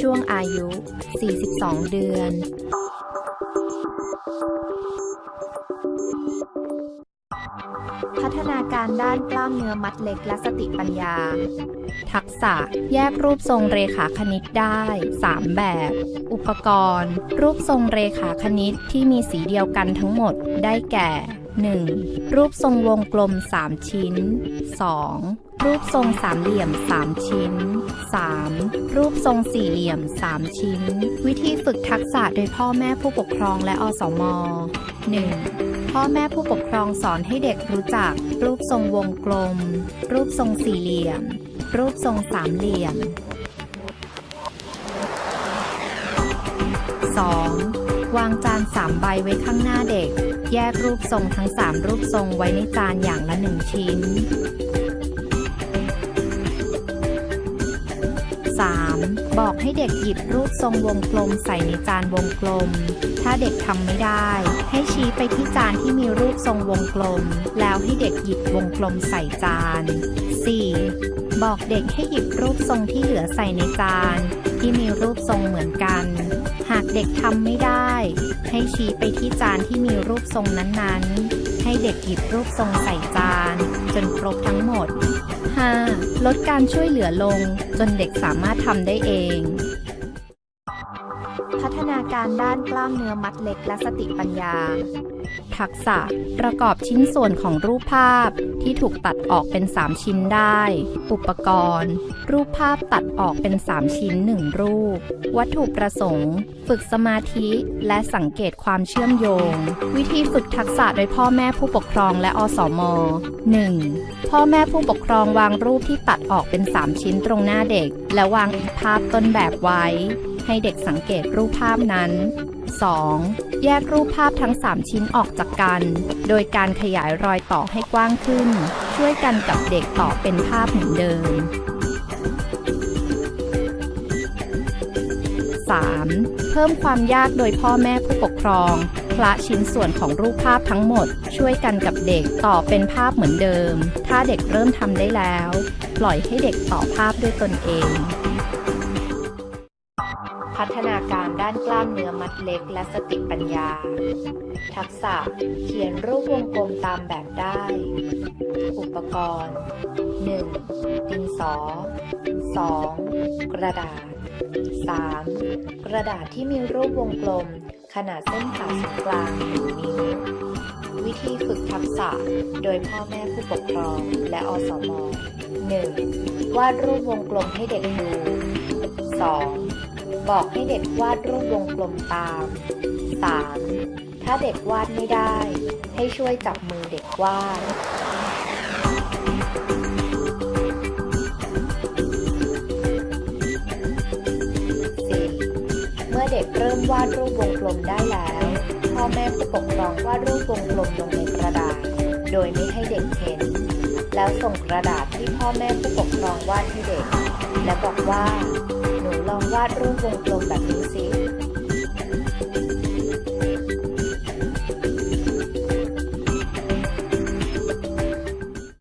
ช่วงอายุ 42 เดือน พัฒนาการด้านกล้ามเนื้อมัดเล็กและสติปัญญา ทักษะแยกรูปทรงเรขาคณิตได้ 3 แบบ อุปกรณ์ รูปทรงเรขาคณิตที่มีสีเดียวกันทั้งหมดได้แก่ 1. รูปทรงวงกลม 3 ชิ้น 2. รูปทรงสามเหลี่ยม 3 ชิ้น 3. รูปทรงสี่เหลี่ยม 3 ชิ้น วิธีฝึกทักษะโดยพ่อแม่ผู้ปกครองและอสม 1. พ่อแม่ผู้ปกครองสอนให้เด็กรู้จัก รูปทรงวงกลม รูปทรงสี่เหลี่ยม รูปทรงสามเหลี่ยม 2. วางจานสามใบไว้ข้างหน้าเด็ก แยกรูปทรงทั้ง3รูปทรงไว้ในจานอย่างละหนึ่งชิ้น 3. บอกให้เด็กหยิบรูปทรงวงกลมใส่ในจานวงกลม ถ้าเด็กทำไม่ได้ ให้ชี้ไปที่จานที่มีรูปทรงวงกลม แล้วให้เด็กหยิบวงกลมใส่จาน 4. บอกเด็กให้หยิบรูปทรงที่เหลือใส่ในจาน ที่มีรูปทรงเหมือนกัน หากเด็กทำไม่ได้ ให้ชี้ไปที่จานที่มีรูปทรงนั้นๆ ให้เด็กหยิบรูปทรงใส่จาน จนครบทั้งหมด 5. ลดการช่วยเหลือลง จนเด็กสามารถทำได้เอง พัฒนาการด้านกล้ามเนื้อมัดเล็กและสติปัญญา ทักษะประกอบชิ้นส่วนของรูปภาพที่ถูกตัดออกเป็น 3 ชิ้นได้ อุปกรณ์ รูปภาพตัดออกเป็น 3 ชิ้น 1 รูป วัตถุประสงค์ ฝึกสมาธิและสังเกตความเชื่อมโยง วิธีฝึกทักษะโดยพ่อแม่ผู้ปกครองและอสม 1. พ่อแม่ผู้ปกครองวางรูปที่ตัดออกเป็น 3 ชิ้นตรงหน้าเด็ก และวางอีกภาพต้นแบบไว้ ให้เด็กสังเกตรูปภาพนั้น 2. แยกรูปภาพทั้ง 3 ชิ้นออกจากกัน โดยการขยายรอยต่อให้กว้างขึ้น ช่วยกันกับเด็กต่อเป็นภาพเหมือนเดิม 3. เพิ่มความยากโดยพ่อแม่ผู้ปกครองคละชิ้นส่วนของรูปภาพทั้งหมด ช่วยกันกับเด็กต่อเป็นภาพเหมือนเดิม ถ้าเด็กเริ่มทำได้แล้ว ปล่อยให้เด็กต่อภาพด้วยตนเอง พัฒนาการด้านกล้ามเนื้อมัดเล็กและสติปัญญา ทักษะเขียนรูปวงกลมตามแบบได้ อุปกรณ์ 1. ดินสอ 2. กระดาษ 3. กระดาษที่มีรูปวงกลม ขนาดเส้นผ่าศูนย์กลาง1นิ้ววิธีฝึกทักษะโดยพ่อแม่ผู้ปกครองและอสม 1. วาดรูปวงกลมให้เด็กดู 2. บอกให้เด็กวาดรูปวงกลมตาม 3. ถ้าเด็กวาดไม่ได้ ให้ช่วยจับมือเด็กวาด 4. เมื่อเด็กเริ่มวาดรูปวงกลมได้แล้ว พ่อแม่ผู้ปกครองวาดรูปวงกลมลงในกระดาษ โดยไม่ให้เด็กเห็น แล้วส่งกระดาษที่พ่อแม่ผู้ปกครองวาดให้เด็ก และบอกว่า ลองวาดรูปวงกลมแบบนี้สิ